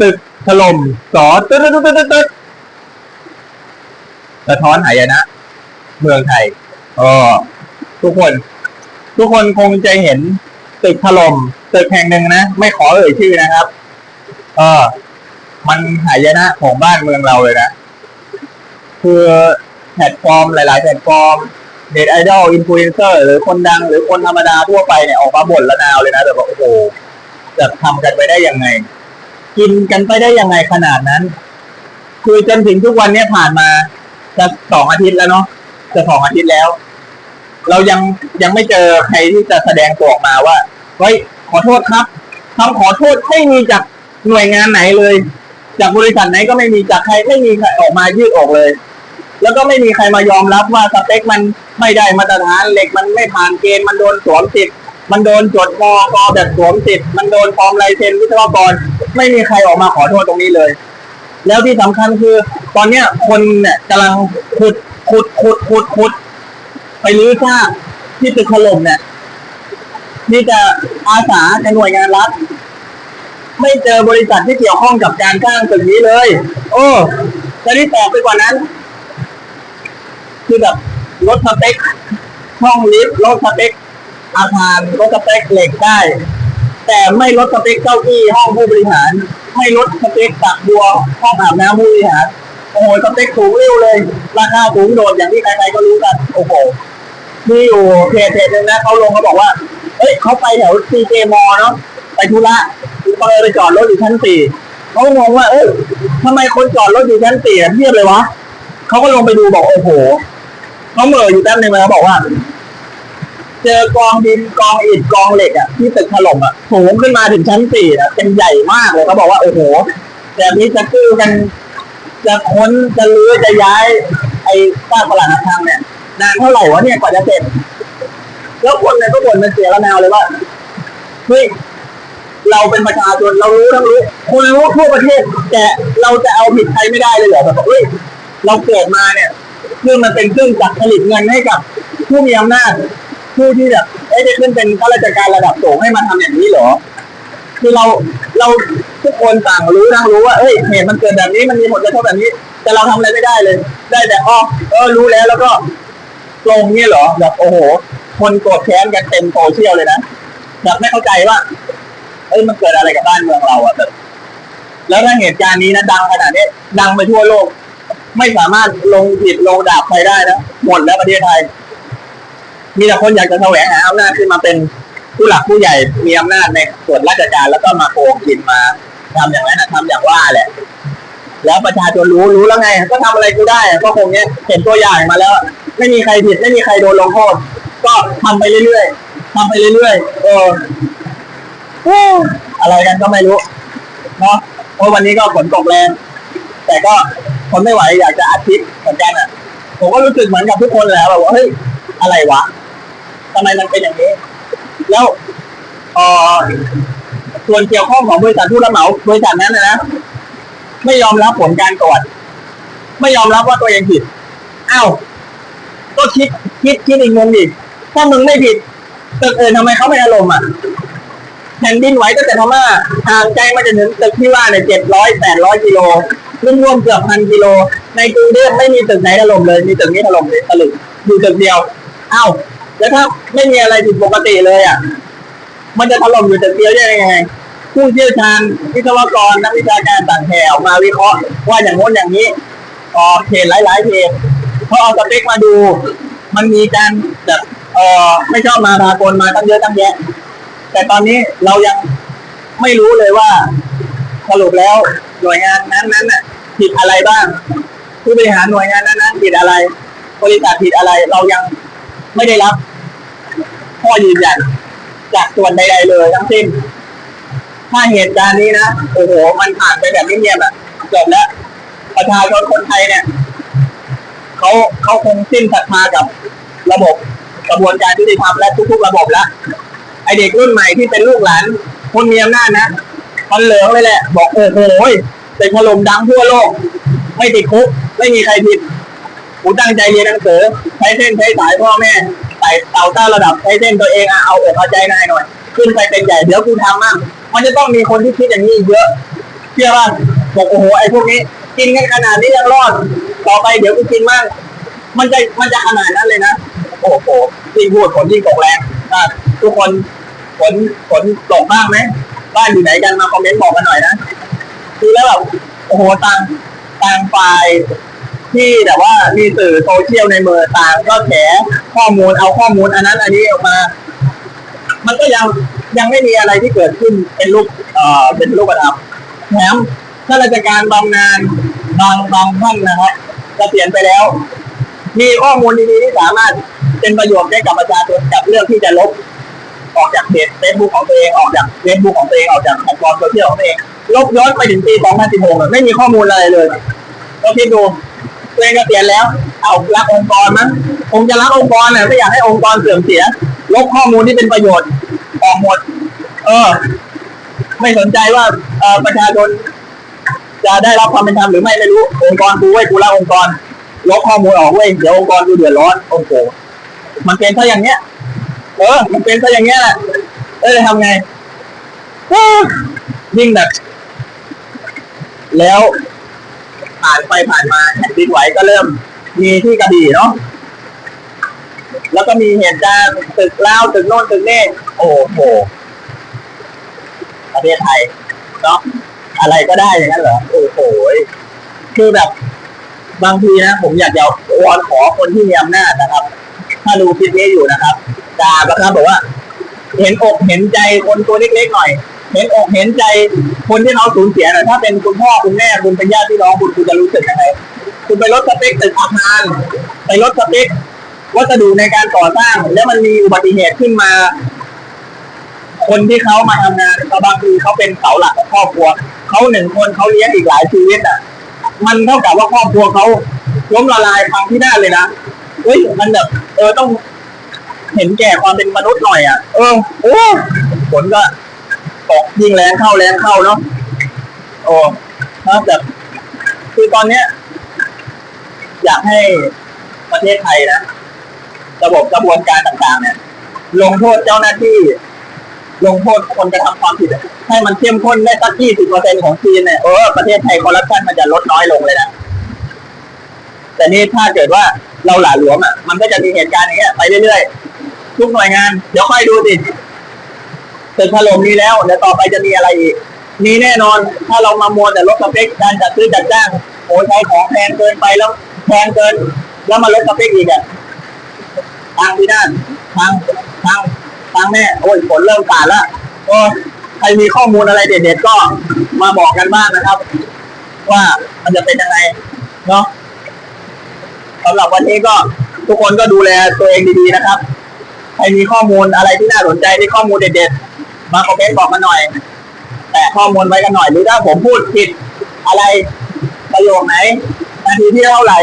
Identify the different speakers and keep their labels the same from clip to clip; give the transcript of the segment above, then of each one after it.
Speaker 1: ตึกถล่มสอตึ๊ดตึ๊ดตึ๊ดตึ๊ดสะท้อนหายนะ เมืองไทยเออทุกคน ทุกคนคงจะเห็นตึกถล่มตึกแห่งหนึ่งนะ ไม่ขอเอ่ยชื่อนะครับ เออ มันหายนะของบ้านเมืองเราเลยนะ คือแพลตฟอร์มหลาย ๆ แพลตฟอร์มเน็ตไอดอลอินฟลูเอนเซอร์หรือคนดังหรือคนธรรมดาทั่วไปเนี่ยออกมาบ่นละนาวเลยนะแบบว่าโอ้โหจะทำกันไปได้ยังไง กินกันไปได้ยังไงขนาดนั้น คือจนถึงทุกวันนี้ผ่านมาจะสองอาทิตย์แล้วเนาะจะสองอาทิตย์แล้ว เรายังยังไม่เจอใครที่จะแสดงตัวออกมาว่าเฮ้ยขอโทษครับคำขอโทษไม่มีจากหน่วยงานไหนเลย จากบริษัทไหนก็ไม่มีจากใครไม่มีใครออกมายืดออกเลย แล้วก็ไม่มีใครมายอมรับว่าสเปคมันไม่ได้มาตรฐานเหล็กมันไม่ผ่านเกณฑ์มันโดนสวมสิทธ์ มันโดนจดมอกแบบสวมสิทธิ์มันโดนปลอมลายเซ็นวิศวกร ไม่มีใครออกมาขอโทษตรงนี้เลย แล้วที่สำคัญคือ ตอนเนี้ยคนเนี่ยกำลังขุดขุดขุดขุดขุด ไปรื้อซากที่ตึกถล่มเนี่ยนี่จะอาสาในหน่วยงานรัฐไม่เจอบริษัทที่เกี่ยวข้องกับการสร้างตึกนี้เลย โอ้จะที่แตกไปกว่านั้น คือแบบลดสเปคห้องลิฟต์ลดสเปค อาคารลดสเปคเหล็กได้ แต่ไม่ลดสเปคเก้าอี้ห้องผู้บริหาร ไม่ลดสเปคตักบัวห้องอาบน้ำผู้บริหารโอ้โหสเปคสูงเร็วเลย ราคาสูงโดดอย่างที่ใครๆก็รู้กันโอ้โหมีอยู่เพจเพจหนึ่งนะเขาลงเขาบอกว่าเอ้ยเขาไปแถวซีเจมอเนาะไปธุระบังเอิญไปจอดรถอยู่ชั้นสี่เขางงว่าเอ้ยทำไมคนจอดรถอยู่ชั้นสี่เทียบเลยวะเขาก็ลงไปดูบอกโอ้โหเขาเหม่ออยู่แป๊บนึงแล้วบอกว่า เจอกองดินกองอิฐกองเหล็กอะที่ตึกถล่มอะสูงขึ้นมาถึงชั้นสี่อะเป็นใหญ่มากเลยเขาบอกว่าโอ้โหแบบนี้จะกู้กัน จะค้นจะรื้อจะย้าย ไอ้สร้างประหลาดทางเนี่ยนานเท่าไหร่วะเนี่ยกว่าจะเสร็จแล้วคนเนี่ยก็บ่นเป็นเสียละแนวเลยว่าเฮ้ยเราเป็นประชาชนเรารู้ทั้งรู้คนรู้ทั่วประเทศ แต่เราจะเอาผิดใครไม่ได้เลยเหรอแบบเฮ้ยเราเกิดมาเนี่ยเครื่องมันเป็นเครื่องจักรผลิตเงินให้กับผู้มีอำนาจ ผู้ที่แบบเอ้ยได้ขึ้นเป็นข้าราชการระดับสูงให้มาทำอย่างนี้เหรอ คือเราเราทุกคนต่างรู้นะรู้ว่าเอ้ยเหตุมันเกิดแบบนี้มันมีผลกระทบแบบนี้ แต่เราทำอะไรไม่ได้เลย ได้แต่อ้อเออรู้แล้วแล้วก็ลงเนี่ยเหรอแบบโอ้โห คนโกรธแค้นกันเต็มโซเชียลเลยนะแบบไม่เข้าใจว่าเอ้ยมันเกิดอะไรกับบ้านเมืองเราอะแบบแล้วถ้าเหตุการณ์นี้นะดังขนาดนี้ดังไปทั่วโลก ไม่สามารถลงผิดลงดาบใครได้นะหมดแล้วประเทศไทย มีแต่คนอยากจะแสวงหาอำนาจขึ้นมาเป็นผู้หลักผู้ใหญ่มีอำนาจในส่วนราชการแล้วก็มาโกงกินมาทำอย่างนั้นนะทำอย่างว่าแหละ แล้วประชาชนรู้รู้แล้วไง ก็ทำอะไรกูได้ ก็คงเนี้ยเห็นตัวอย่างมาแล้ว ไม่มีใครผิดไม่มีใครโดนลงโทษก็ทำไปเรื่อยๆทำไปเรื่อยๆเอออะไรกันก็ไม่รู้เนาะเพราะวันนี้ก็ฝนตกแรง แต่ก็ทนไม่ไหวอยากจะอัดคลิปเหมือนกันอะ ผมก็รู้สึกเหมือนกับทุกคนแหละแบบว่าเฮ้ยอะไรวะ ทำไมมันเป็นอย่างนี้ แล้วออส่วนเกี่ยวข้องของบริษัทผู้รับเหมาบริษัทนั้นนะนะไม่ยอมรับผลการตรวจไม่ยอมรับว่าตัวเองผิดอ้าวก็คิดคิดคิดอีกมุมดิถ้ามึงไม่ผิดตึกอื่นทำไมเขาไม่อารมณ์อะแผ่นดินไหวตั้งแต่พม่าห่างไกลมาจนถึงตึกที่ว่าเนี่ยเจ็ดร้อยแปดร้อยกิโลรวมเกือบพันกิโล ในกรุงเทพไม่มีตึกไหนถล่มเลย มีตึกนี้ถล่มเลยตลึงอยู่ตึกเดียวอ้าว แล้วถ้าไม่มีอะไรผิดปกติเลยอะ มันจะถล่มอยู่แตึกเดียวได้ยังไง ผู้เชี่ยวชาญวิศวกรนักวิชาการต่างแถวมาวิเคราะห์ว่าอย่างโน้นอย่างนี้ออกเพจหลาย ๆเพจเขาเอาสเปคมาดู มันมีการแบบเออไม่ชอบมาพากลมาตั้งเยอะตั้งแยะ แต่ตอนนี้เรายังไม่รู้เลยว่าสรุปแล้วหน่วยงานนั้นๆน่ะผิดอะไรบ้าง ผู้บริหารหน่วยงานนั้นๆผิดอะไร บริษัทผิดอะไร เรายัง ไม่ได้รับข้อยืนยันจากส่วนใดๆเลยทั้งสิ้น ถ้าเหตุการณ์นี้นะโอ้โห มันผ่านไปแบบเงียบๆอะจบแล้ว ประชาชนคนไทยเนี่ยเขาเขาคงสิ้นศรัทธากับระบบกระบวนการยุติธรรมและทุกๆระบบแล้วไอเด็กรุ่นใหม่ที่เป็นลูกหลานคนมีอำนาจนะมันเหลืองเลยแหละ บอกโอ้โหเป็นถล่มดังทั่วโลก ไม่ติดคุก ไม่มีใครผิด กูตั้งใจเรียนหนังสือใช้เส้นใช้สายพ่อแม่ใส่เต่าต้าระดับใช้เส้นตัวเองอะเอาอกเอาใจนายหน่อย ขึ้นไปเป็นใหญ่เดี๋ยวกูทำมั่งมันจะต้องมีคนที่คิดอย่างนี้เยอะเชื่อป่ะบอกโอ้โหไอ้พวกนี้ กินกันขนาดนี้ยังรอด ต่อไปเดี๋ยวกูกินมั่งมันจะมันจะขนาดนั้นเลยนะโอ้โหยิ่งพูดฝนยิ่งตกแรงทุกคนฝนฝนตกบ้างไหมบ้านอยู่ไหนกันมาคอมเมนต์บอกกันหน่อยนะคือแล้วแบบโอ้โหต่างต่างฝ่าย ที่แต่ว่ามีสื่อโซเชียลในมือต่างก็แฉข้อมูลเอาข้อมูลอันนั้น อันนี้ออกมา มันก็ยังยังไม่มีอะไรที่เกิดขึ้นเป็นรูปเอ่อเป็นรูปธรรมแถมข้าราชการบางงานบางบางท่านนะครับเกษียณไปแล้ว มีข้อมูลดีๆที่สามารถเป็นประโยชน์ให้กับประชาชนกับเรื่องที่จะลบออกจากเพจเฟซบุ๊กของตัวเองออกจากเฟซบุ๊กของตัวเองออกจากแพลตฟอร์มโซเชียลของตัวเองลบย้อนไปถึงปี 2016ไม่มีข้อมูลอะไรเลยก็คิดดู ตัวเองเกษียแล้ว เอารักองค์กรมั้งคงจะรักองค์กรน่ะไม่อยากให้องค์กรเสื่อมเสีย ลบข้อมูลที่เป็นประโยชน์ออกหมด เออ ไม่สนใจว่าเออประชาชนจะได้รับความเป็นธรรมหรือไม่ไม่รู้ องค์กรกูเว้ยกูรักองค์กร ลบข้อมูลออกเว้ยเดี๋ยวองค์กรกูเดือดร้อนโอ้โหมันเป็นซะอย่างเนี้ย เออ มันเป็นซะอย่างเงี้ยแหละเออทำไงยิ่งแบบแล้ว ผ่านไปผ่านมาแผ่นดินไหวก็เริ่มมีที่กระบี่เนาะแล้วก็มีเหตุการณ์ตึกเล่าตึกโน่นตึกนี่โอ้โหประเทศไทยเนาะอะไรก็ได้อย่างนั้นเหรอโอ้โหคือแบบ บางทีนะผมอยากจะวอนขอคนที่มีอำนาจนะครับ ถ้าดูคลิปนี้อยู่นะครับกราบนะครับบอกว่า เห็นอกเห็นใจคนตัวเล็กๆหน่อย เห็นอกเห็นใจคนที่เขาสูญเสียหน่อยถ้าเป็นคุณพ่อคุณแม่คุณเป็นญาติพี่น้องคุณคุณจะรู้สึกยังไงคุณไปลดสเปคตึกอาคารไปลดสเปควัสดุในการก่อสร้าง แล้วมันมีอุบัติเหตุขึ้นมา คนที่เขามาทำงานเขาบางทีเขาเป็นเสาหลักของครอบครัวเขาหนึ่งคนเขาเลี้ยงอีกหลายชีวิตอะ มันเท่ากับว่าครอบครัวเขาล้มละลายพังที่หน้าเลยนะเฮ้ยมันแบบเออต้องเห็นแก่ความเป็นมนุษย์หน่อยอะ เออโอ้ฝนก็ ตกยิ่งแรงเข้าแรงเข้าเนาะโอ้นะแบบคือตอนเนี้ย อยากให้ประเทศไทยนะระบบกระบวนการต่างๆ เนี่ย ลงโทษเจ้าหน้าที่ ลงโทษคนกระทำความผิด ให้มันเข้มข้นได้สักยี่สิบเปอร์เซ็นของจีนเนี่ยเออประเทศไทยคอร์รัปชันมันจะลดน้อยลงเลยนะแต่นี่ถ้าเกิดว่าเราหละหลวมอะ มันก็จะมีเหตุการณ์อย่างเงี้ยไปเรื่อยๆทุกหน่วยงาน เดี๋ยวค่อยดูสิ ตึกถล่มนี้แล้วเดี๋ยวต่อไปจะมีอะไรอีกมีแน่นอน ถ้าเรามามัวแต่ลดสเปคการจัดซื้อจัดจ้างโอ้ใช้ของแพงเกินไปแล้วแพงเกิน แล้วมาลดสเปคอีกอะทางที่นั่นทางทางทางแน่โอ้ยฝนเริ่มกาดแล้วก็ใครมีข้อมูลอะไรเด็ดๆก็มาบอกกันบ้างนะครับ ว่ามันจะเป็นยังไงเนาะสำหรับวันนี้ก็ทุกคนก็ดูแลตัวเองดีๆนะครับ ใครมีข้อมูลอะไรที่น่าสนใจที่ข้อมูลเด็ดๆ มาคอมเมนต์บอกกันหน่อย แต่ข้อมูลไว้กันหน่อยหรือถ้าผมพูดผิดอะไรประโยคไหนนาทีที่เท่าไหร่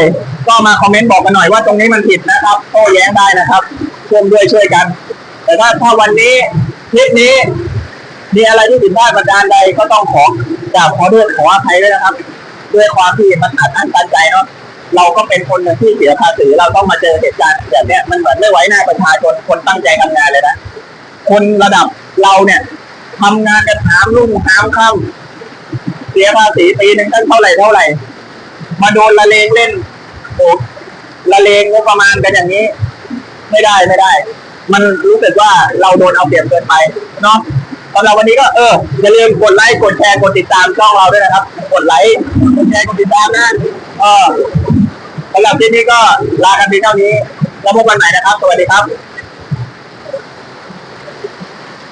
Speaker 1: ก็มาคอมเมนต์บอกกันหน่อยว่าตรงนี้มันผิดนะครับโต้แย้งได้นะครับร่วมด้วยช่วยกัน แต่ถ้าถ้าวันนี้คลิปนี้ มีอะไรที่ผิดพลาดประการใดก็ต้องขอกราบขอโทษขออภัยด้วยนะครับ ด้วยความที่มันอัดอั้นตันใจเนาะเราก็เป็นคนหนึ่งที่เสียภาษีเราต้องมาเจอเหตุการณ์แบบเนี้ยมันเหมือนไม่ไว้หน้าประชาชนคนตั้งใจทำงานเลยนะคนระดับ เราเนี่ยทำงานกันหามรุ่งหามค่ำเสียภาษีปีหนึ่งตั้งเท่าไหร่เท่าไหร่ มาโดนละเลงเล่นโอ้ละเลงงบประมาณกันอย่างนี้ ไม่ได้ไม่ได้ มันรู้สึกว่าเราโดนเอาเปรียบเกินไปเนาะสำหรับวันนี้ก็เอออย่าลืมกดไลค์กดแชร์กดติดตามช่องเราด้วยนะครับ กดไลค์กดแชร์กดติดตามนะเออสำหรับที่นี้ก็ลากันเพียงเท่านี้แล้วพบกันใหม่นะครับ สวัสดีครับ